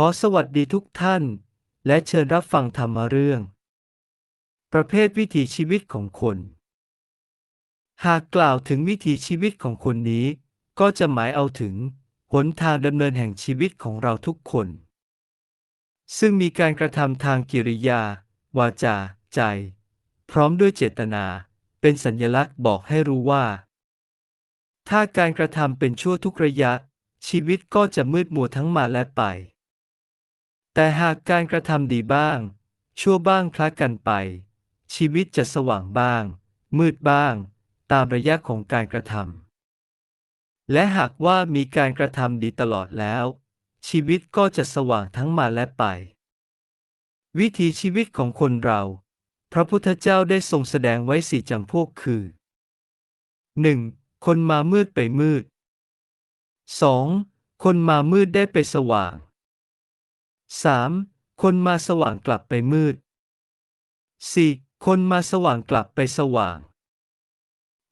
ขอสวัสดีทุกท่าน และเชิญรับฟังธรรมเรื่อง ประเภทวิถีชีวิตของคน หากกล่าวถึงวิถีชีวิตของคนนี้ ก็จะหมายเอาถึงหนทางดำเนินแห่งชีวิตของเราทุกคน ซึ่งมีการกระทำทางกิริยา วาจา ใจ พร้อมด้วยเจตนา เป็นสัญลักษณ์บอกให้รู้ว่า ถ้าการกระทำเป็นชั่วทุกระยะชีวิตก็จะมืดมัวทั้งมาและไป แต่หากการกระทำดีบ้าง ชั่วบ้างคล้ากันไป ชีวิตจะสว่างบ้าง มืดบ้าง ตามระยะของการกระทำและหากว่ามีการกระทำดีตลอดแล้ว ชีวิตก็จะสว่างทั้งมาและไป วิถีชีวิตของคนเรา พระพุทธเจ้าได้ทรงแสดงไว้สี่จำพวกคือ 1. คนมามืดไปมืด 2. คนมามืดได้ไปสว่าง 3. คนมาสว่างกลับไปมืด 4. คนมาสว่างกลับไปสว่าง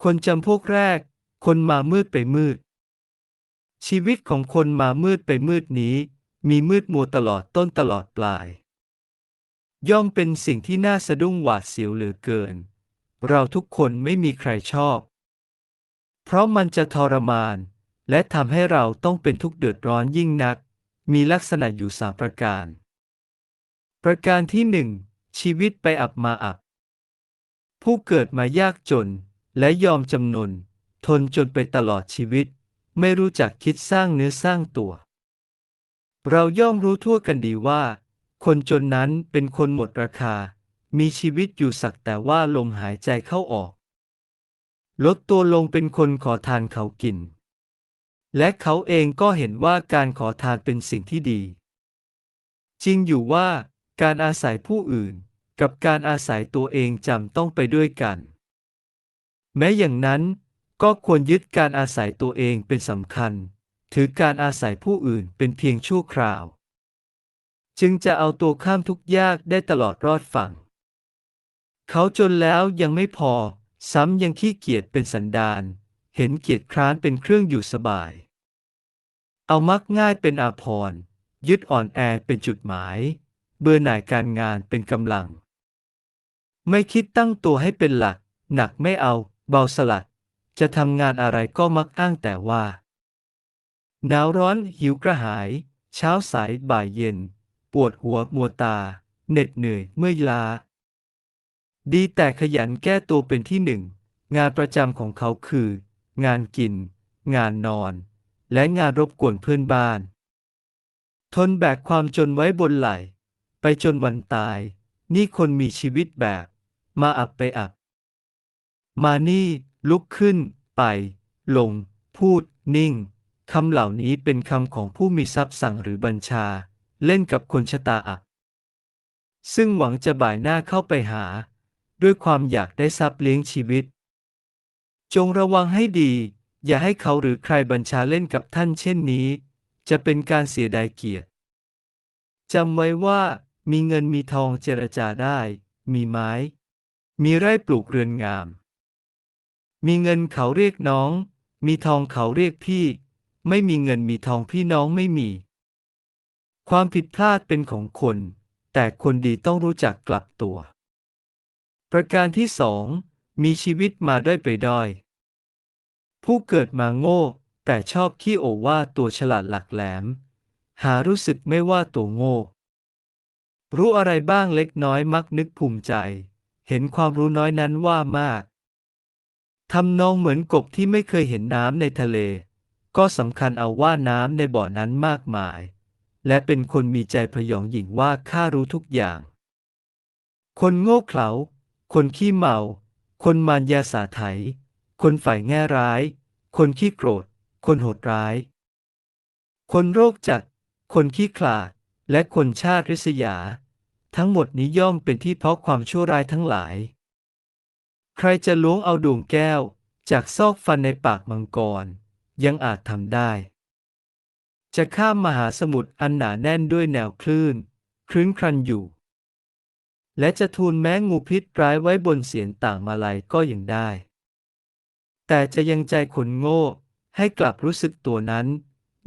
คนจำพวกแรก คนมามืดไปมืด ชีวิตของคนมามืดไปมืดนี้ มีมืดมัวตลอดต้นตลอดปลาย ย่อมเป็นสิ่งที่น่าสะดุ้งหวาดเสียวเหลือเกิน เราทุกคนไม่มีใครชอบ เพราะมันจะทรมาน และทำให้เราต้องเป็นทุกข์เดือดร้อนยิ่งนัก มีลักษณะอยู่สามประการ ประการที่หนึ่งชีวิตไปอับมาอับ ผู้เกิดมายากจน และยอมจำนน ทนจนไปตลอดชีวิต ไม่รู้จักคิดสร้างเนื้อสร้างตัว เราย่อมรู้ทั่วกันดีว่า คนจนนั้นเป็นคนหมดราคา มีชีวิตอยู่สักแต่ว่าลมหายใจเข้าออก ลดตัวลงเป็นคนขอทานเขากิน และเขาเองก็เห็นว่าการขอทานเป็นสิ่งที่ดี จริงอยู่ว่า การอาศัยผู้อื่น กับการอาศัยตัวเองจำต้องไปด้วยกัน แม้อย่างนั้น ก็ควรยึดการอาศัยตัวเองเป็นสำคัญ ถือการอาศัยผู้อื่นเป็นเพียงชั่วคราว จึงจะเอาตัวข้ามทุกยากได้ตลอดรอดฝั่ง เขาจนแล้วยังไม่พอ ซ้ำยังขี้เกียจเป็นสันดานเห็นเกียจคร้านเป็นเครื่องอยู่สบาย เอามักง่ายเป็นอาภรณ์ยึดอ่อนแอเป็นจุดหมาย เบื่อหน่ายการงานเป็นกำลัง ไม่คิดตั้งตัวให้เป็นหลัก หนักไม่เอา เบาสลัด จะทำงานอะไรก็มักอ้างแต่ว่า หนาวร้อนหิวกระหาย เช้าสายบ่ายเย็น ปวดหัวมัวตา เหน็ดเหนื่อยเมื่อยล้าดีแต่ขยันแก้ตัวเป็นที่หนึ่ง งานประจำของเขาคือ งานกิน งานนอน และงานรบกวนเพื่อนบ้าน ทนแบกความจนไว้บนไหล่ไปจนวันตาย นี่คนมีชีวิตแบบ มาอับไปอับ มานี่ลุกขึ้น ไป ลง พูด นิ่งคำเหล่านี้เป็นคำของผู้มีทรัพย์สั่งหรือบัญชา เล่นกับคนชะตาอับ ซึ่งหวังจะบ่ายหน้าเข้าไปหา ด้วยความอยากได้ทรัพย์เลี้ยงชีวิต จงระวังให้ดี อย่าให้เขาหรือใครบัญชาเล่นกับท่านเช่นนี้ จะเป็นการเสียดายเกียรติจำไว้ว่า มีเงินมีทองเจรจาได้ มีไม้ มีไร่ปลูกเรือนงาม มีเงินเขาเรียกน้อง มีทองเขาเรียกพี่ ไม่มีเงินมีทองพี่น้องไม่มี ความผิดพลาดเป็นของคน แต่คนดีต้องรู้จักกลับตัว ประการที่สองมีชีวิตมาได้ไปด้อย ผู้เกิดมาโง่ แต่ชอบขี้โอว่าตัวฉลาดหลักแหลม หารู้สึกไม่ว่าตัวโง่ รู้อะไรบ้างเล็กน้อยมักนึกภูมิใจ เห็นความรู้น้อยนั้นว่ามากทำนองเหมือนกบที่ไม่เคยเห็นน้ำในทะเล ก็สำคัญเอาว่าน้ำในบ่อนั้นมากมาย และเป็นคนมีใจพยองหยิ่งว่าข้ารู้ทุกอย่าง คนโง่เขลา คนขี้เมา คนมารยาสาไถ คนฝ่ายแง่ร้าย คนขี้โกรธ คนโหดร้าย คนโรคจัด คนขี้ขลาด และคนชาติริษยา ทั้งหมดนี้ย่อมเป็นที่เพาะความชั่วร้ายทั้งหลาย ใครจะล้วงเอาดวงแก้ว จากซอกฟันในปากมังกร ยังอาจทำได้ จะข้ามมหาสมุทรอันหนาแน่นด้วยแนวคลื่น คลื้นครันอยู่ และจะทูลแม้งูพิษร้ายไว้บนเสียนต่างมาลัยก็ยังได้ แต่จะยังใจคนโง่ ให้กลับรู้สึกตัวนั้น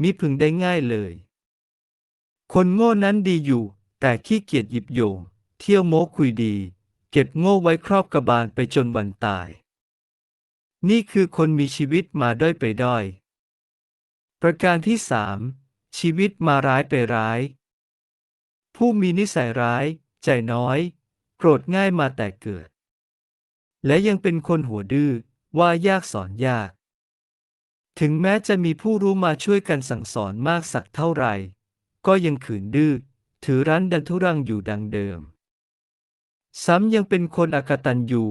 มิพึงได้ง่ายเลย คนโง่นั้นดีอยู่ แต่ขี้เกียจหยิบโยง เที่ยวโม้คุยดี เก็บโง่ไว้ครอบกระบาลไปจนวันตาย นี่คือคนมีชีวิตมาด้อยไปด้อย ประการที่สามชีวิตมาร้ายไปร้าย ผู้มีนิสัยร้าย ใจน้อย โกรธง่ายมาแต่เกิด และยังเป็นคนหัวดื้อ ว่ายากสอนยาก ถึงแม้จะมีผู้รู้มาช่วยกันสั่งสอนมากสักเท่าไหร่ ก็ยังขืนดื้อถือรั้นดันทุรังอยู่ดังเดิม ซ้ำยังเป็นคนอกตัญญู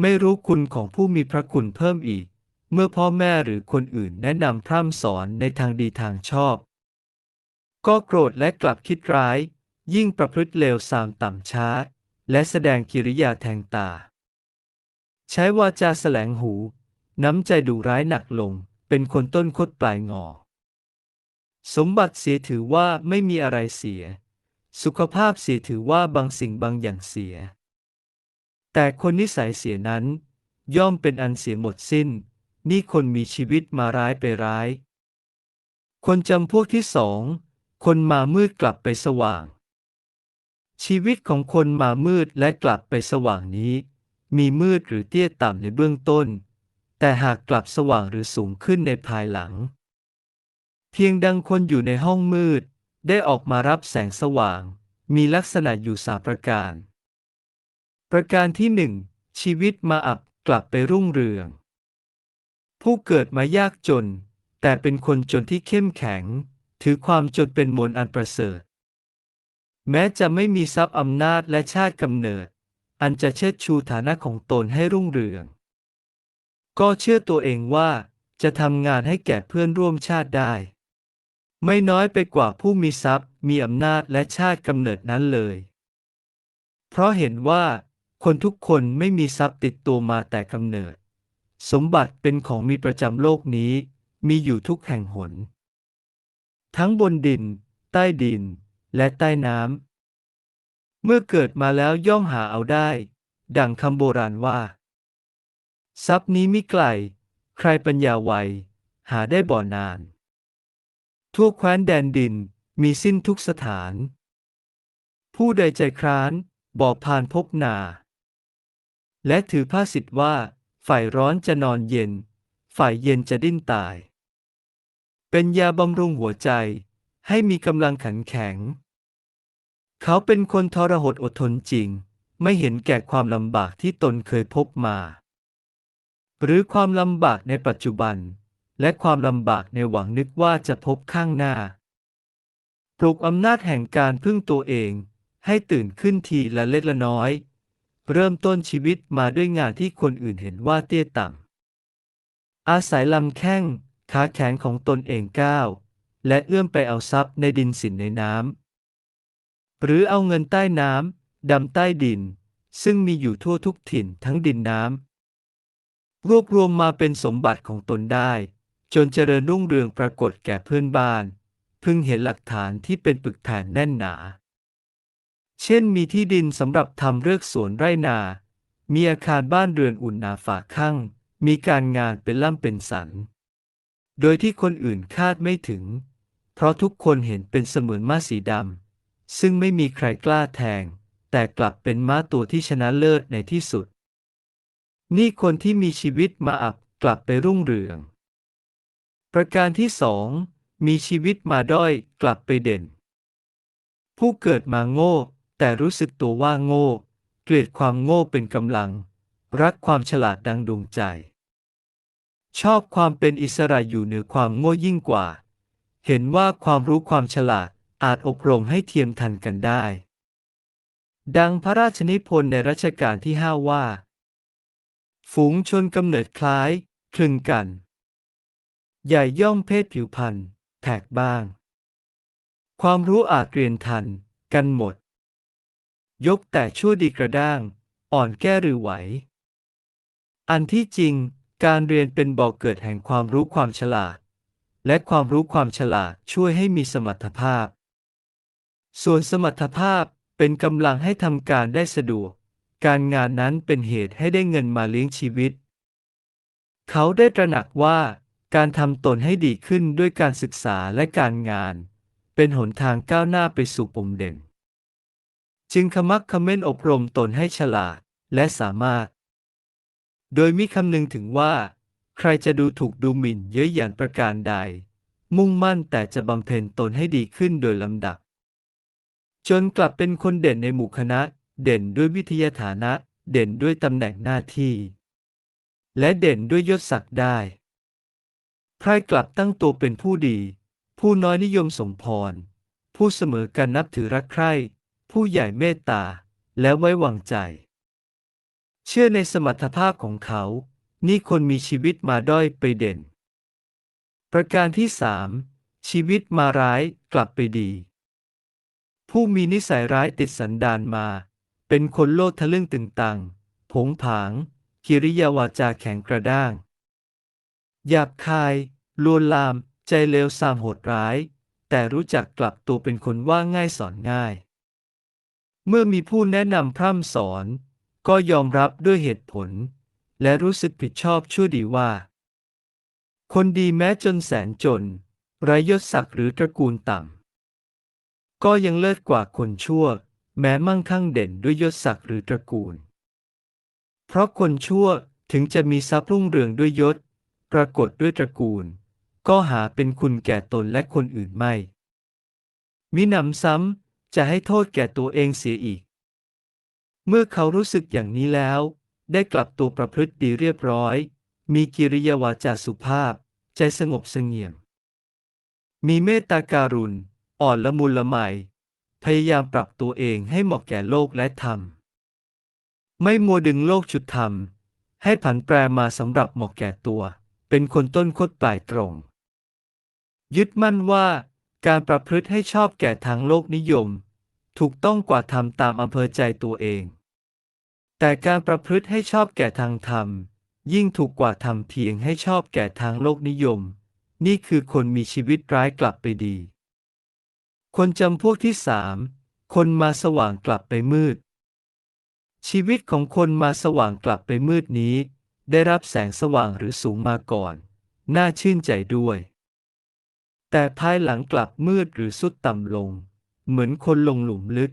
ไม่รู้คุณของผู้มีพระคุณเพิ่มอีก เมื่อพ่อแม่หรือคนอื่นแนะนำพร่ำสอนในทางดีทางชอบ ก็โกรธและกลับคิดร้าย ยิ่งประพฤติเลวทรามต่ำช้า และแสดงกิริยาแทงตา ใช้วาจาแสลงหู น้ำใจดุร้ายหนักลง เป็นคนต้นคดปลายงอ สมบัติเสียถือว่าไม่มีอะไรเสีย สุขภาพเสียถือว่าบางสิ่งบางอย่างเสีย แต่คนนิสัยเสียนั้น ย่อมเป็นอันเสียหมดสิ้น นี่คนมีชีวิตมาร้ายไปร้าย คนจำพวกที่สอง คนมามืดกลับไปสว่าง ชีวิตของคนมามืดและกลับไปสว่างนี้ มีมืดหรือเตี้ยต่ำในเบื้องต้น แต่หากกลับสว่างหรือสูงขึ้นในภายหลัง เพียงดังคนอยู่ในห้องมืด ได้ออกมารับแสงสว่าง มีลักษณะอยู่สามประการ ประการที่หนึ่งชีวิตมาอับกลับไปรุ่งเรือง ผู้เกิดมายากจน แต่เป็นคนจนที่เข้มแข็ง ถือความจนเป็นมนต์อันประเสริฐ แม้จะไม่มีทรัพย์อำนาจและชาติกำเนิด อันจะเชิดชูฐานะของตนให้รุ่งเรือง ก็เชื่อตัวเองว่า จะทำงานให้แก่เพื่อนร่วมชาติได้ ไม่น้อยไปกว่าผู้มีทรัพย์ มีอำนาจและชาติกำเนิดนั้นเลย เพราะเห็นว่า คนทุกคนไม่มีทรัพย์ติดตัวมาแต่กำเนิด สมบัติเป็นของมีประจำโลกนี้ มีอยู่ทุกแห่งหน ทั้งบนดิน ใต้ดิน และใต้น้ำ เมื่อเกิดมาแล้วย่อมหาเอาได้ ดังคำโบราณว่า ทรัพย์นี้มิไกล ใครปัญญาไวหาได้บ่อนาน ทั่วแคว้นแดนดินมีสิ้นทุกสถาน ผู้ใดใจคร้านบอกผ่านพบนา และถือผ้าสิทธิ์ว่า ฝ่ายร้อนจะนอนเย็น ฝ่ายเย็นจะดิ้นตาย เป็นยาบำรุงหัวใจให้มีกำลังขันแข็ง เขาเป็นคนทรหดอดทนจริง ไม่เห็นแก่ความลำบากที่ตนเคยพบมา หรือความลำบากในปัจจุบัน และความลำบากในหวังนึกว่าจะพบข้างหน้า ปลุกอำนาจแห่งการพึ่งตัวเอง ให้ตื่นขึ้นทีละเล็กละน้อย เริ่มต้นชีวิตมาด้วยงานที่คนอื่นเห็นว่าเตี้ยต่ำ อาศัยลำแข้งขาแขนของตนเองก้าวและเอื้อมไปเอาทรัพย์ในดินสินในน้ำ หรือเอาเงินใต้น้ำดำใต้ดิน ซึ่งมีอยู่ทั่วทุกถิ่นทั้งดินน้ำรวบรวมมาเป็นสมบัติของตนได้ จนเจริญรุ่งเรืองปรากฏแก่เพื่อนบ้าน พึงเห็นหลักฐานที่เป็นปึกแผ่นแน่นหนา เช่นมีที่ดินสำหรับทำเลือกสวนไร่นา มีอาคารบ้านเรือนอุ่นหนาฝาข้างมีการงานเป็นล่ำเป็นสัน โดยที่คนอื่นคาดไม่ถึง เพราะทุกคนเห็นเป็นเสมือนม้าสีดำ ซึ่งไม่มีใครกล้าแทง แต่กลับเป็นม้าตัวที่ชนะเลิศในที่สุด นี่คนที่มีชีวิตมาอับกลับไปรุ่งเรือง ประการที่สองมีชีวิตมาด้อยกลับไปเด่น ผู้เกิดมาโง่ แต่รู้สึกตัวว่าโง่ เกลียดความโง่เป็นกำลัง รักความฉลาดดังดวงใจ ชอบความเป็นอิสระอยู่เหนือความโง่ยิ่งกว่า เห็นว่าความรู้ความฉลาด อาจอบรมให้เทียมทันกันได้ ดังพระราชนิพนธ์ในรัชกาลที่ห้าว่า ฝูงชนกำเนิดคล้ายคลึงกัน ใหญ่ย่อมเพศผิวพันธุ์แผกบ้าง ความรู้อาจเรียนทันกันหมด ยกแต่ชั่วดีกระด้าง อ่อนแก้หรือไหว อันที่จริงการเรียนเป็นบ่อกเกิดแห่งความรู้ความฉลาด และความรู้ความฉลาดช่วยให้มีสมรรถภาพ ส่วนสมรรถภาพเป็นกำลังให้ทำการได้สะดวก การงานนั้นเป็นเหตุให้ได้เงินมาเลี้ยงชีวิต เขาได้ตระหนักว่า การทำตนให้ดีขึ้นด้วยการศึกษาและการงาน เป็นหนทางก้าวหน้าไปสู่ปมเด่น จึงขมักเขม้นอบรมตนให้ฉลาดและสามารถ โดยมิคำนึงถึงว่า ใครจะดูถูกดูหมิ่นเย้ยหยันประการใด มุ่งมั่นแต่จะบำเพ็ญตนให้ดีขึ้นโดยลำดับ จนกลับเป็นคนเด่นในหมู่คณะ เด่นด้วยวิทยาฐานะ เด่นด้วยตำแหน่งหน้าที่ และเด่นด้วยยศศักดิ์ได้พรายกลับตั้งตัวเป็นผู้ดี ผู้น้อยนิยมสมพร ผู้เสมอกันนับถือรักใคร่ ผู้ใหญ่เมตตา และไว้วางใจ เชื่อในสมรรถภาพของเขา นี่คนมีชีวิตมาด้อยไปเด่น ประการที่สามชีวิตมาร้ายกลับไปดี ผู้มีนิสัยร้ายติดสันดานมา เป็นคนโลดทะลึ่งตึงตัง ผงผาง กิริยาวาจาแข็งกระด้าง หยาบคาย ลวนลาม ใจเลวทรามโหดร้าย แต่รู้จักกลับตัวเป็นคนว่าง่ายสอนง่าย เมื่อมีผู้แนะนำพร่ำสอน ก็ยอมรับด้วยเหตุผล และรู้สึกผิดชอบชั่วดีว่า คนดีแม้จนแสนจนไร้ยศศักดิ์หรือตระกูลต่ำ ก็ยังเลิศกว่าคนชั่ว แม้มั่งคั่งเด่นด้วยยศศักดิ์หรือตระกูล เพราะคนชั่วถึงจะมีทรัพย์รุ่งเรืองด้วยยศ ปรากฏด้วยตระกูล ก็หาเป็นคุณแก่ตนและคนอื่นไม่ มิหนำซ้ำจะให้โทษแก่ตัวเองเสียอีก เมื่อเขารู้สึกอย่างนี้แล้ว ได้กลับตัวประพฤติดีเรียบร้อย มีกิริยาวาจาสุภาพ ใจสงบเสงี่ยม มีเมตตาการุณ อ่อนละมุนละไม พยายามปรับตัวเองให้เหมาะแก่โลกและธรรม ไม่มัวดึงโลกชุดธรรม ให้ผันแปรมาสำหรับเหมาะแก่ตัว เป็นคนต้นคดปลายตรง ยึดมั่นว่าการประพฤติให้ชอบแก่ทางโลกนิยม ถูกต้องกว่าทำตามอำเภอใจตัวเอง แต่การประพฤติให้ชอบแก่ทางธรรม ยิ่งถูกกว่าทำเพียงให้ชอบแก่ทางโลกนิยม นี่คือคนมีชีวิตร้ายกลับไปดี คนจำพวกที่สาม คนมาสว่างกลับไปมืด ชีวิตของคนมาสว่างกลับไปมืดนี้ ได้รับแสงสว่างหรือสูงมาก่อน น่าชื่นใจด้วย แต่ภายหลังกลับมืดหรือสุดต่ำลง เหมือนคนลงหลุมลึก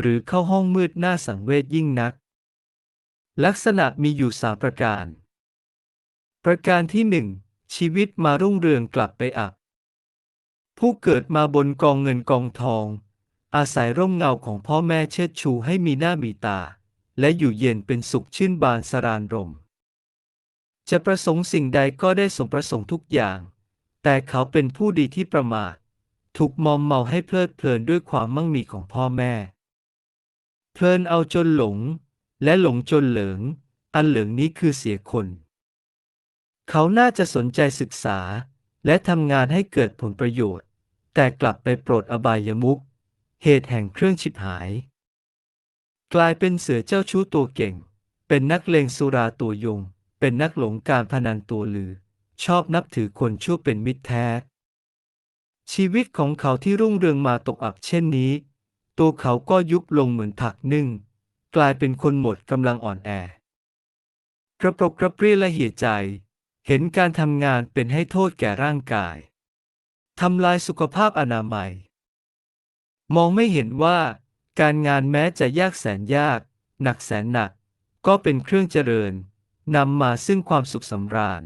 หรือเข้าห้องมืดน่าสังเวชยิ่งนัก ลักษณะมีอยู่สามประการ ประการที่หนึ่งชีวิตมารุ่งเรืองกลับไปอับ ผู้เกิดมาบนกองเงินกองทอง อาศัยร่มเงาของพ่อแม่เชิดชูให้มีหน้ามีตา และอยู่เย็นเป็นสุขชื่นบานสรานรม จะประสงค์สิ่งใดก็ได้สมประสงค์ทุกอย่าง แต่เขาเป็นผู้ดีที่ประมาท ถูกมอมเมาให้เพลิดเพลินด้วยความมั่งมีของพ่อแม่ เพลินเอาจนหลง และหลงจนเหลิง อันเหลิงนี้คือเสียคน เขาน่าจะสนใจศึกษา และทำงานให้เกิดผลประโยชน์ แต่กลับไปโปรดอบายมุขเหตุแห่งเครื่องชิบหาย กลายเป็นเสือเจ้าชู้ตัวเก่ง เป็นนักเลงสุราตัวยง เป็นนักหลงการพนันตัวลือ ชอบนับถือคนชั่วเป็นมิตรแท้ ชีวิตของเขาที่รุ่งเรืองมาตกอับเช่นนี้ ตัวเขาก็ยุบลงเหมือนผักนึ่ง กลายเป็นคนหมดกำลังอ่อนแอกระปรกกระปรี้และเหี่ยใจ เห็นการทำงานเป็นให้โทษแก่ร่างกาย ทำลายสุขภาพอนามัย มองไม่เห็นว่า การงานแม้จะยากแสนยาก หนักแสนหนัก ก็เป็นเครื่องเจริญนำมาซึ่งความสุขสำราญ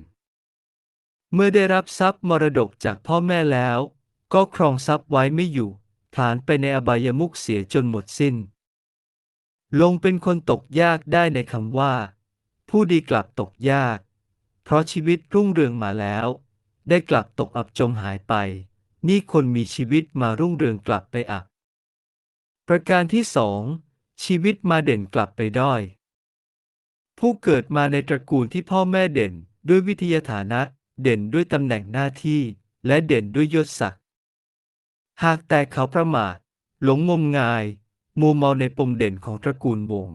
เมื่อได้รับทรัพย์มรดกจากพ่อแม่แล้ว ก็ครองทรัพย์ไว้ไม่อยู่ผลานไปในอบายมุขเสียจนหมดสิ้น ลงเป็นคนตกยากได้ในคำว่า ผู้ดีกลับตกยาก เพราะชีวิตรุ่งเรืองมาแล้ว ได้กลับตกอับจมหายไป นี่คนมีชีวิตมารุ่งเรืองกลับไปอับ ประการที่สองชีวิตมาเด่นกลับไปด้อย ผู้เกิดมาในตระกูลที่พ่อแม่เด่นด้วยวิทยาฐานะ เด่นด้วยตำแหน่งหน้าที่ และเด่นด้วยยศศักดิ์ หากแต่เขาประมาท หลงงมงาย มัวเมาในปมเด่นของตระกูลวง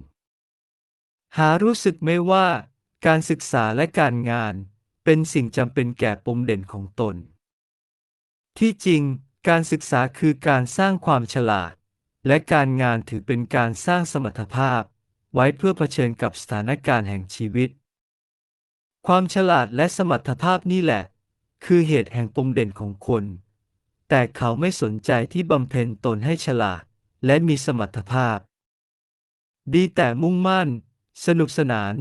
หารู้สึกไหมว่า การศึกษาและการงาน เป็นสิ่งจำเป็นแก่ปมเด่นของตน ที่จริง การศึกษาคือการสร้างความฉลาด และการงานถือเป็นการสร้างสมรรถภาพ ไว้เพื่อเผชิญกับสถานการณ์แห่งชีวิต ความฉลาดและสมรรถภาพนี่แหละ คือเหตุแห่งปมเด่นของคน แต่เขาไม่สนใจที่บำเพ็ญตนให้ฉลาด และมีสมรรถภาพ ดีแต่มุ่งมั่น สนุกสนาน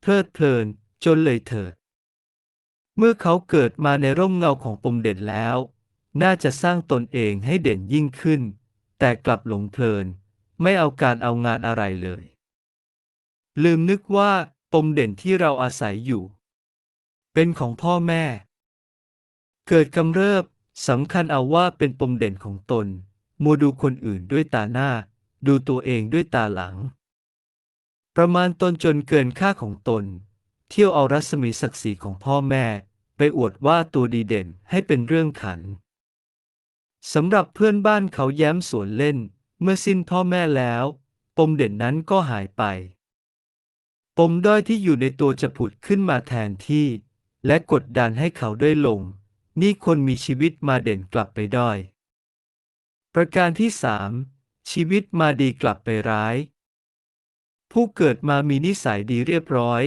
เพลิดเพลิน จนเลยเถิด เมื่อเขาเกิดมาในร่มเงาของปมเด่นแล้ว น่าจะสร้างตนเองให้เด่นยิ่งขึ้น แต่กลับหลงเพลิน ไม่เอาการเอางานอะไรเลย ลืมนึกว่าปมเด่นที่เราอาศัยอยู่ เป็นของพ่อแม่ เกิดกำเริบสำคัญเอาว่าเป็นปมเด่นของตน มัวดูคนอื่นด้วยตาหน้า ดูตัวเองด้วยตาหลัง ประมาณตนจนเกินค่าของตน เที่ยวเอารัศมีศักดิ์ศรีของพ่อแม่ ไปอวดว่าตัวดีเด่นให้เป็นเรื่องขันสำหรับเพื่อนบ้านเขาแย้มสวนเล่น เมื่อสิ้นพ่อแม่แล้ว ปมเด่นนั้นก็หายไป ปมด้อยที่อยู่ในตัวจะผุดขึ้นมาแทนที่ และกดดันให้เขาด้อยลง นี่คนมีชีวิตมาเด่นกลับไปด้อย ประการที่สามชีวิตมาดีกลับไปร้าย ผู้เกิดมามีนิสัยดีเรียบร้อย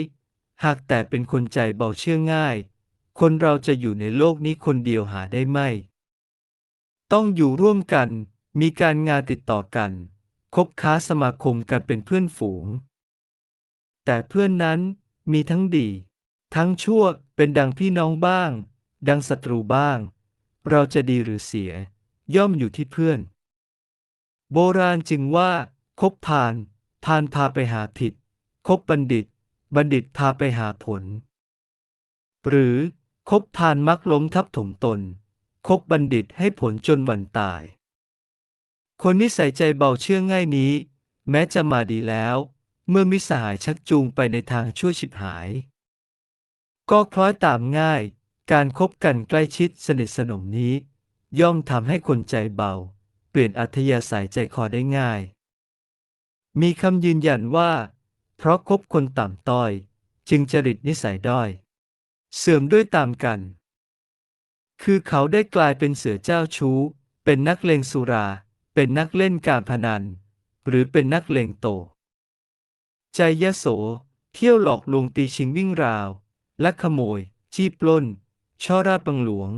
หากแต่เป็นคนใจเบาเชื่อง่าย คนเราจะอยู่ในโลกนี้คนเดียวหาได้ไหมต้องอยู่ร่วมกัน มีการงานติดต่อกัน คบค้าสมาคมกันเป็นเพื่อนฝูง แต่เพื่อนนั้นมีทั้งดี ทั้งชั่วเป็นดังพี่น้องบ้าง ดังศัตรูบ้าง เราจะดีหรือเสีย ย่อมอยู่ที่เพื่อน โบราณจึงว่า คบพานพานพาไปหาผิด คบบัณฑิต บัณฑิตพาไปหาผล หรือ คบพานมักล้มทับถมตน คบบัณฑิตให้ผลจนวันตาย คนนิสัยใจเบาเชื่อง่ายนี้ แม้จะมาดีแล้ว เมื่อมิสหายชักจูงไปในทางชั่วฉิบหาย ก็คล้อยตามง่าย การคบกันใกล้ชิดสนิทสนมนี้ ย่อมทำให้คนใจเบา เปลี่ยนอัธยาศัยใจคอได้ง่าย มีคำยืนยันว่า เพราะคบคนต่ำต้อย จึงจริตนิสัยด้อย เสื่อมด้วยตามกัน คือเขาได้กลายเป็นเสือเจ้าชู้ เป็นนักเลงสุรา เป็นนักเล่นการพนัน หรือเป็นนักเลงโต ใจยโส เที่ยวหลอกลวงตีชิงวิ่งราวและขโมย จี้ปล้น ช่อราบังหลวง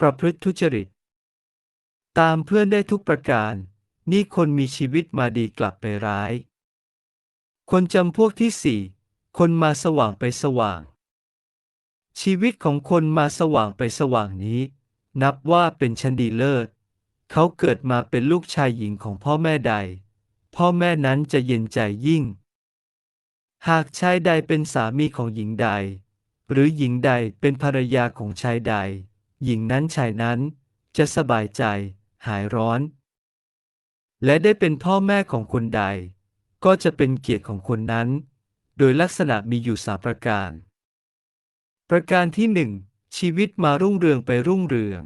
ประพฤติทุจริต ตามเพื่อนได้ทุกประการ นี่คนมีชีวิตมาดีกลับไปร้าย คนจำพวกที่สี่ คนมาสว่างไปสว่าง ชีวิตของคนมาสว่างไปสว่างนี้ นับว่าเป็นชั้นดีเลิศ เขาเกิดมาเป็นลูกชายหญิงของพ่อแม่ใด พ่อแม่นั้นจะเย็นใจยิ่ง หากชายใดเป็นสามีของหญิงใด หรือหญิงใดเป็นภรรยาของชายใด หญิงนั้นชายนั้นจะสบายใจ หายร้อน และได้เป็นพ่อแม่ของคนใด ก็จะเป็นเกียรติของคนนั้น โดยลักษณะมีอยู่สามประการ ประการที่หนึ่งชีวิตมารุ่งเรืองไปรุ่งเรือง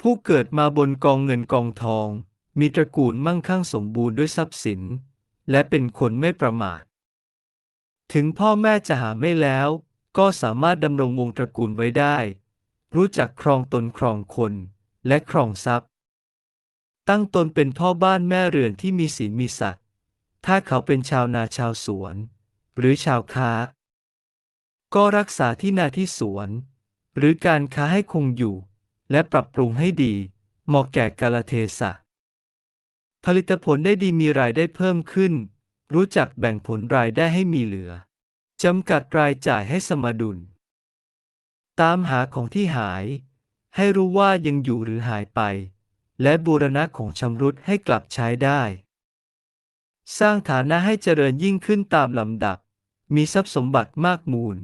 ผู้เกิดมาบนกองเงินกองทอง มีตระกูลมั่งคั่งสมบูรณ์ด้วยทรัพย์สิน และเป็นคนไม่ประมาท ถึงพ่อแม่จะหาไม่แล้ว ก็สามารถดำรงวงตระกูลไว้ได้ รู้จักครองตนครองคน และครองทรัพย์ ตั้งตนเป็นพ่อบ้านแม่เรือนที่มีศีลมีศักดิ์ถ้าเขาเป็นชาวนาชาวสวน หรือชาวค้า ก็รักษาที่นาที่สวน หรือการค้าให้คงอยู่ และปรับปรุงให้ดี เหมาะแก่กาลเทศะ ผลิตผลได้ดีมีรายได้เพิ่มขึ้น รู้จักแบ่งผลรายได้ให้มีเหลือจำกัดรายจ่ายให้สมดุล ตามหาของที่หาย ให้รู้ว่ายังอยู่หรือหายไป และบูรณะของชำรุดให้กลับใช้ได้ สร้างฐานะให้เจริญยิ่งขึ้นตามลำดับ มีทรัพย์สมบัติมากมูล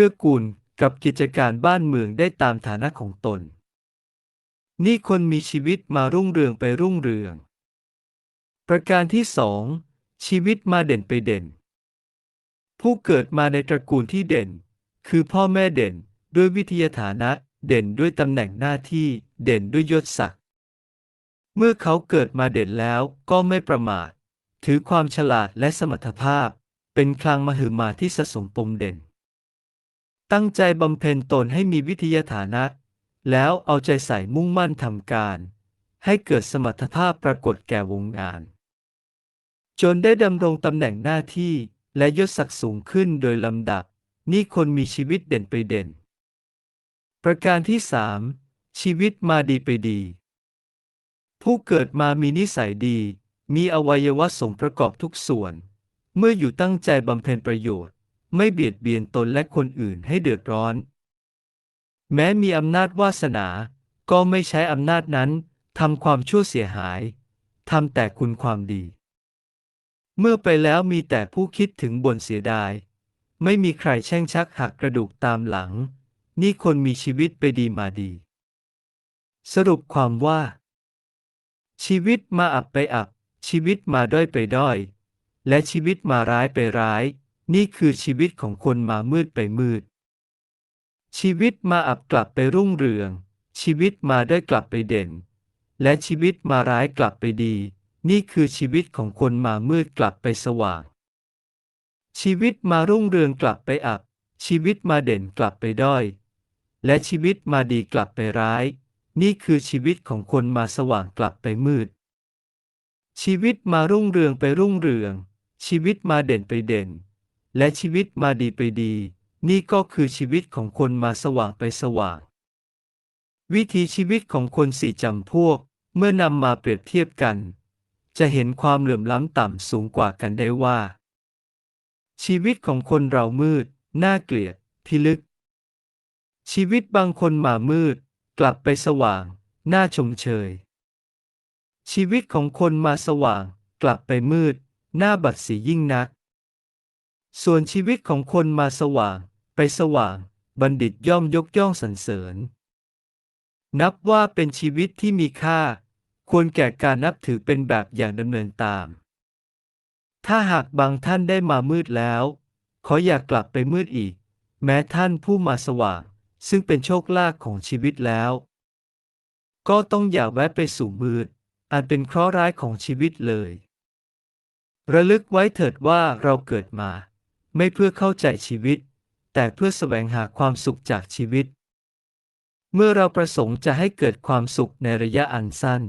กื้อกูลกับกิจการบ้านเมืองได้ตามฐานะของตน นี่คนมีชีวิตมารุ่งเรืองไปรุ่งเรือง ประการที่สองชีวิตมาเด่นไปเด่น ผู้เกิดมาในตระกูลที่เด่น คือพ่อแม่เด่นด้วยวิทยาฐานะ เด่นด้วยตำแหน่งหน้าที่เด่นด้วยยศศักดิ์เมื่อเขาเกิดมาเด่นแล้วก็ไม่ประมาท ถือความฉลาดและสมรรถภาพ เป็นคลังมหึมาที่สะสมปมเด่น ตั้งใจบำเพ็ญตนให้มีวิทยาฐานะ แล้วเอาใจใส่มุ่งมั่นทำการ ให้เกิดสมรรถภาพปรากฏแก่วงงาน จนได้ดำรงตำแหน่งหน้าที่และยศศักดิ์สูงขึ้นโดยลำดับ นี่คนมีชีวิตเด่นไปเด่น ประการที่สามชีวิตมาดีไปดี ผู้เกิดมามีนิสัยดี มีอวัยวะสมประกอบทุกส่วน เมื่ออยู่ตั้งใจบำเพ็ญประโยชน์ ไม่เบียดเบียนตนและคนอื่นให้เดือดร้อน แม้มีอำนาจวาสนา ก็ไม่ใช้อำนาจนั้นทำความชั่วเสียหายทำแต่คุณความดี เมื่อไปแล้วมีแต่ผู้คิดถึงบ่นเสียดาย ไม่มีใครแช่งชักหักกระดูกตามหลัง นี่คนมีชีวิตไปดีมาดี สรุปความว่า ชีวิตมาอับไปอับ ชีวิตมาด้อยไปด้อย และชีวิตมาร้ายไปร้าย นี่คือชีวิตของคนมามืดไปมืด ชีวิตมาอับกลับไปรุ่งเรือง ชีวิตมาได้กลับไปเด่น และชีวิตมาร้ายกลับไปดี นี่คือชีวิตของคนมามืดกลับไปสว่าง ชีวิตมารุ่งเรืองกลับไปอับ ชีวิตมาเด่นกลับไปด้อย และชีวิตมาดีกลับไปร้าย นี่คือชีวิตของคนมาสว่างกลับไปมืด ชีวิตมารุ่งเรืองไปรุ่งเรือง ชีวิตมาเด่นไปเด่น และชีวิตมาดีไปดี นี่ก็คือชีวิตของคนมาสว่างไปสว่าง วิธีชีวิตของคนสี่จำพวก เมื่อนำมาเปรียบเทียบกัน จะเห็นความเหลื่อมล้ำต่ำสูงกว่ากันได้ว่า ชีวิตของคนเรามืด น่าเกลียด พิลึก ชีวิตบางคนมามืด กลับไปสว่าง น่าชมเชย ชีวิตของคนมาสว่าง กลับไปมืดน่าบัดสียิ่งนัก ส่วนชีวิตของคนมาสว่าง ไปสว่าง บัณฑิตย่อมยกย่องสรรเสริญ นับว่าเป็นชีวิตที่มีค่า ควรแก่การนับถือเป็นแบบอย่างดำเนินตาม ถ้าหากบางท่านได้มามืดแล้ว ขออย่ากลับไปมืดอีก แม้ท่านผู้มาสว่าง ซึ่งเป็นโชคลาภของชีวิตแล้ว ก็ต้องอย่าแวะไปสู่มืดอันเป็นเคราะห์ร้ายของชีวิตเลย ระลึกไว้เถิดว่าเราเกิดมา ไม่เพื่อเข้าใจชีวิต แต่เพื่อแสวงหาความสุขจากชีวิต เมื่อเราประสงค์จะให้เกิดความสุขในระยะอันสั้น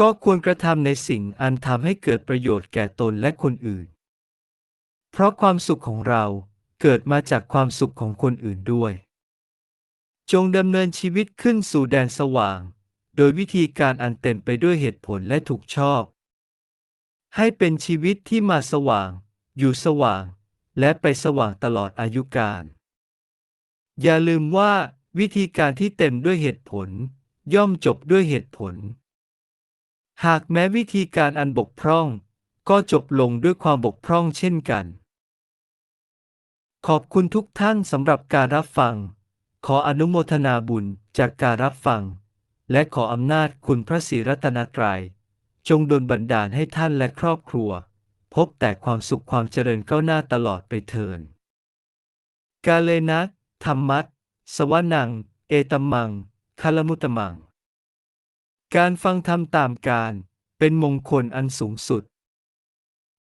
ก็ควรกระทำในสิ่งอันทำให้เกิดประโยชน์แก่ตนและคนอื่น เพราะความสุขของเราเกิดมาจากความสุขของคนอื่นด้วย จงดำเนินชีวิตขึ้นสู่แดนสว่าง โดยวิธีการอันเต็มไปด้วยเหตุผลและถูกชอบ ให้เป็นชีวิตที่มาสว่าง อยู่สว่าง และไปสว่างตลอดอายุการ อย่าลืมว่า วิธีการที่เต็มด้วยเหตุผล ย่อมจบด้วยเหตุผล หากแม้วิธีการอันบกพร่อง ก็จบลงด้วยความบกพร่องเช่นกัน ขอบคุณทุกท่านสำหรับการรับฟัง ขออนุโมทนาบุญจากการรับฟัง และขออำนาจคุณพระศรีรัตนตรัยจงดลบันดาลให้ท่านและครอบครัว พบแต่ความสุขความเจริญก้าวหน้าตลอดไปเทินกาเลนะธรรมัตสวนัง เอตมังคารมุตมัง การฟังธรรมตามการ เป็นมงคลอันสูงสุด